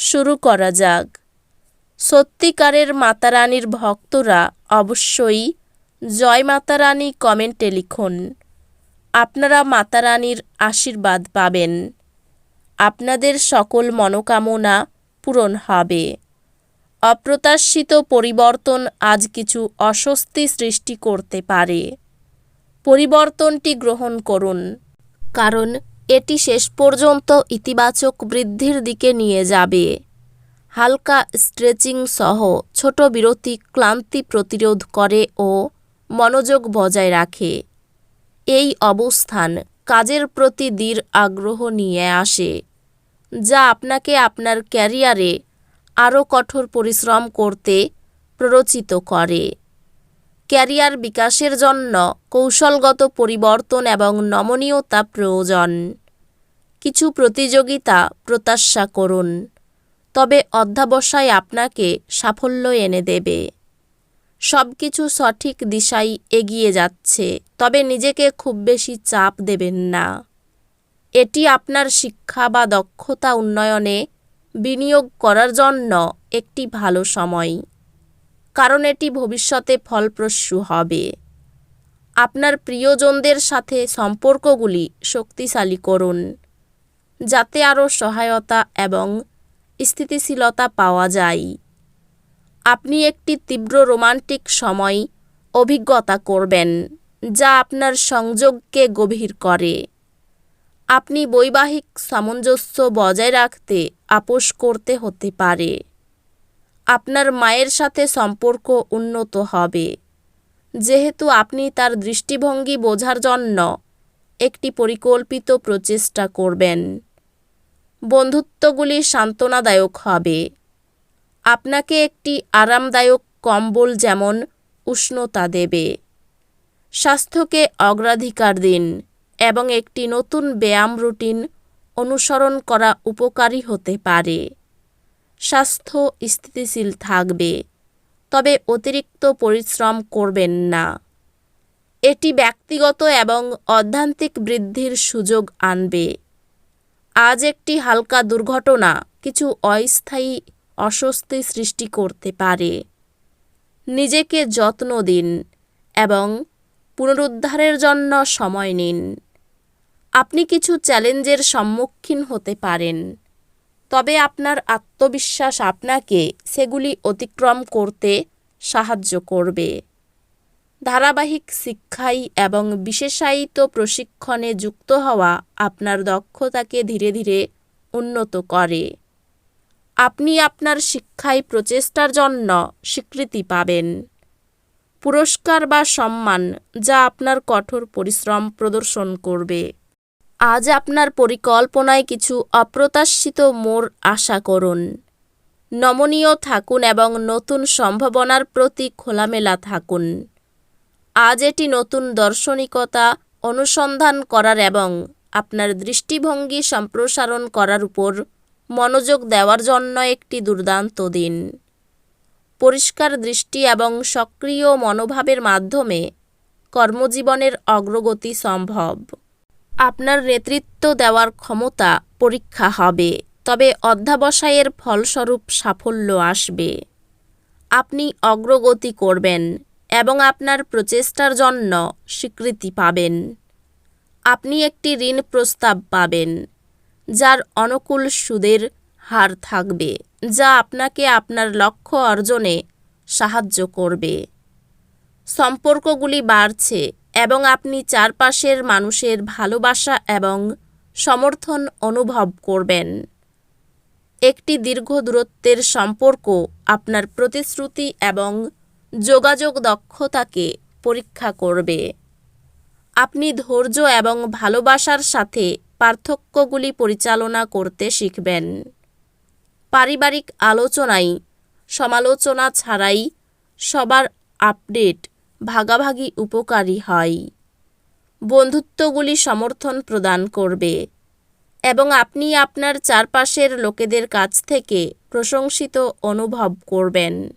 শুরু করা যাক। সত্যিকারের মাতারানীর ভক্তরা অবশ্যই জয় মাতারানী কমেন্টে লিখুন। আপনারা মাতারানীর আশীর্বাদ পাবেন। আপনাদের সকল মনোকামনা পূরণ হবে। অপ্রত্যাশিত পরিবর্তন আজ কিছু অস্বস্তি সৃষ্টি করতে পারে। পরিবর্তনটি গ্রহণ করুন। কারণ এটি শেষ পর্যন্ত ইতিবাচক বৃদ্ধির দিকে নিয়ে যাবে। হালকা স্ট্রেচিং সহ ছোট বিরতি ক্লান্তি প্রতিরোধ করে ও মনোযোগ বজায় রাখে। এই অবস্থান কাজের প্রতি দৃঢ় আগ্রহ নিয়ে আসে, যা আপনাকে আপনার ক্যারিয়ারে আরও কঠোর পরিশ্রম করতে প্ররোচিত করে। ক্যারিয়ার বিকাশের জন্য কৌশলগত পরিবর্তন এবং নমনীয়তা প্রয়োজন। কিছু প্রতিযোগিতা প্রত্যাশা করুন, তবে অধ্যাবসায় আপনাকে সাফল্য এনে দেবে। সব কিছু সঠিক দিশায় এগিয়ে যাচ্ছে, তবে নিজেকে খুব বেশি চাপ দেবেন না। এটি আপনার শিক্ষা বা দক্ষতা উন্নয়নে বিনিয়োগ করার জন্য একটি ভালো সময়। কারণ এটি ভবিষ্যতে ফলপ্রসূ হবে। আপনার প্রিয়জনদের সাথে সম্পর্কগুলি শক্তিশালী করুন, যাতে আরও সহায়তা এবং স্থিতিশীলতা পাওয়া যায়। আপনি একটি তীব্র রোমান্টিক সময় অভিজ্ঞতা করবেন, যা আপনার সংযোগকে গভীর করে। আপনি বৈবাহিক সামঞ্জস্য বজায় রাখতে আপোষ করতে হতে পারে। আপনার মায়ের সাথে সম্পর্ক উন্নত হবে। যেহেতু আপনি তার দৃষ্টিভঙ্গি বোঝার জন্য একটি পরিকল্পিত প্রচেষ্টা করবেন। বন্ধুত্বগুলি সান্ত্বনাদায়ক হবে। আপনাকে একটি আরামদায়ক কম্বল যেমন উষ্ণতা দেবে। স্বাস্থ্যকে অগ্রাধিকার দিন এবং একটি নতুন ব্যায়াম রুটিন অনুসরণ করা উপকারী হতে পারে। স্বাস্থ্য স্থিতিশীল থাকবে, তবে অতিরিক্ত পরিশ্রম করবেন না। এটি ব্যক্তিগত এবং অধ্যান্তিক বৃদ্ধির সুযোগ আনবে। আজ একটি হালকা দুর্ঘটনা কিছু অস্থায়ী অস্বস্তি সৃষ্টি করতে পারে। নিজেকে যত্ন দিন এবং পুনরুদ্ধারের জন্য সময় নিন। আপনি কিছু চ্যালেঞ্জের সম্মুখীন হতে পারেন। তবে আপনার আত্মবিশ্বাস আপনাকে সেগুলি অতিক্রম করতে সাহায্য করবে। ধারাবাহিক শিক্ষাই এবং বিশেষায়িত প্রশিক্ষণে যুক্ত হওয়া আপনার দক্ষতাকে ধীরে ধীরে উন্নত করে। আপনি আপনার শিক্ষায় প্রচেষ্টার জন্য স্বীকৃতি পাবেন। পুরস্কার বা সম্মান যা আপনার কঠোর পরিশ্রম প্রদর্শন করবে। আজ আপনার পরিকল্পনায় কিছু অপ্রত্যাশিত মোড় আশা করুন। নমনীয় থাকুন এবং নতুন সম্ভাবনার প্রতি খোলামেলা থাকুন। আজ এটি নতুন দার্শনিকতা অনুসন্ধান করার এবং আপনার দৃষ্টিভঙ্গি সম্প্রসারণ করার উপর মনোযোগ দেওয়ার জন্য একটি দুর্দান্ত দিন। পরিষ্কার দৃষ্টি এবং সক্রিয় মনোভাবের মাধ্যমে কর্মজীবনের অগ্রগতি সম্ভব। আপনার নেতৃত্ব দেওয়ার ক্ষমতা পরীক্ষা হবে, তবে অধ্যাবসায়ের ফলস্বরূপ সাফল্য আসবে। আপনি অগ্রগতি করবেন এবং আপনার প্রচেষ্টার জন্য স্বীকৃতি পাবেন। আপনি একটি ঋণ প্রস্তাব পাবেন, যার অনুকূল সুদের হার থাকবে, যা আপনাকে আপনার লক্ষ্য অর্জনে সাহায্য করবে। সম্পর্কগুলি বাড়ছে এবং আপনি চারপাশের মানুষের ভালোবাসা এবং সমর্থন অনুভব করবেন। একটি দীর্ঘ দূরত্বের সম্পর্ক আপনার প্রতিশ্রুতি এবং যোগাযোগ দক্ষতাকে পরীক্ষা করবে। আপনি ধৈর্য এবং ভালোবাসার সাথে পার্থক্যগুলি পরিচালনা করতে শিখবেন। পারিবারিক আলোচনায় সমালোচনা ছাড়াই সবার আপডেট ভাগাভাগি উপকারী হয়। বন্ধুত্বগুলি সমর্থন প্রদান করবে। এবং আপনি আপনার চারপাশের লোকেদের কাছ থেকে প্রশংসিত অনুভব করবেন।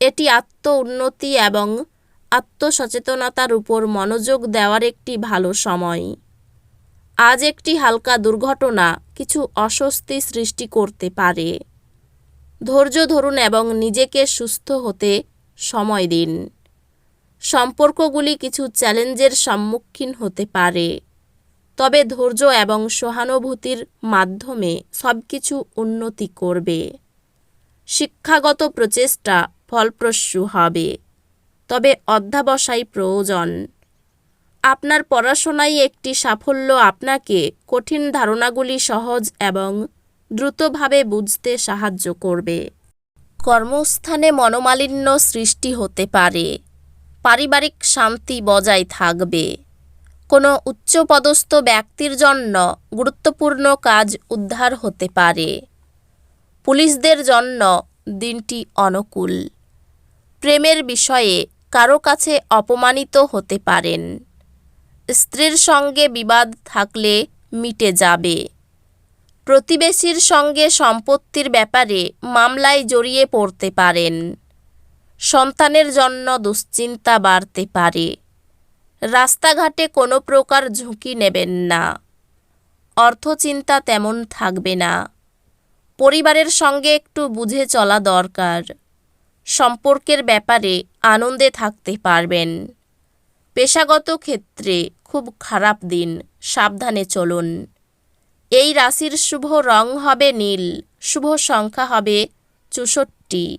এটি আত্ম উন্নতি এবং আত্মসচেতনতার উপর মনোযোগ দেওয়ার একটি ভালো সময়। আজ একটি হালকা দুর্ঘটনা কিছু অস্বস্তি সৃষ্টি করতে পারে। ধৈর্য ধরুন এবং নিজেকে সুস্থ হতে সময় দিন। সম্পর্কগুলি কিছু চ্যালেঞ্জের সম্মুখীন হতে পারে। তবে ধৈর্য এবং সহানুভূতির মাধ্যমে সব কিছু উন্নতি করবে। শিক্ষাগত প্রচেষ্টা ফলপ্রসূ হবে। তবে অধ্যাবসায় প্রয়োজন। আপনার পড়াশোনায় একটি সাফল্য আপনাকে কঠিন ধারণাগুলি সহজ এবং দ্রুতভাবে বুঝতে সাহায্য করবে। কর্মস্থানে মনোমালিন্য সৃষ্টি হতে পারে। পারিবারিক শান্তি বজায় থাকবে। কোনো উচ্চপদস্থ ব্যক্তির জন্য গুরুত্বপূর্ণ কাজ উদ্ধার হতে পারে। পুলিশদের জন্য দিনটি অনুকূল। প্রেমের বিষয়ে কারও কাছে অপমানিত হতে পারেন। স্ত্রীর সঙ্গে বিবাদ থাকলে মিটে যাবে। প্রতিবেশীর সঙ্গে সম্পত্তির ব্যাপারে মামলায় জড়িয়ে পড়তে পারেন। সন্তানের জন্য দুশ্চিন্তা বাড়তে পারে। রাস্তাঘাটে কোনো প্রকার ঝুঁকি নেবেন না। অর্থচিন্তা তেমন থাকবে না। পরিবারের সঙ্গে একটু বুঝে চলা দরকার। সম্পর্কের ব্যাপারে আনন্দে থাকতে পারবেন। পেশাগত ক্ষেত্রে খুব খারাপ দিন, সাবধানে চলুন। এই রাশির শুভ রং হবে নীল, শুভ সংখ্যা হবে চৌষট্টি।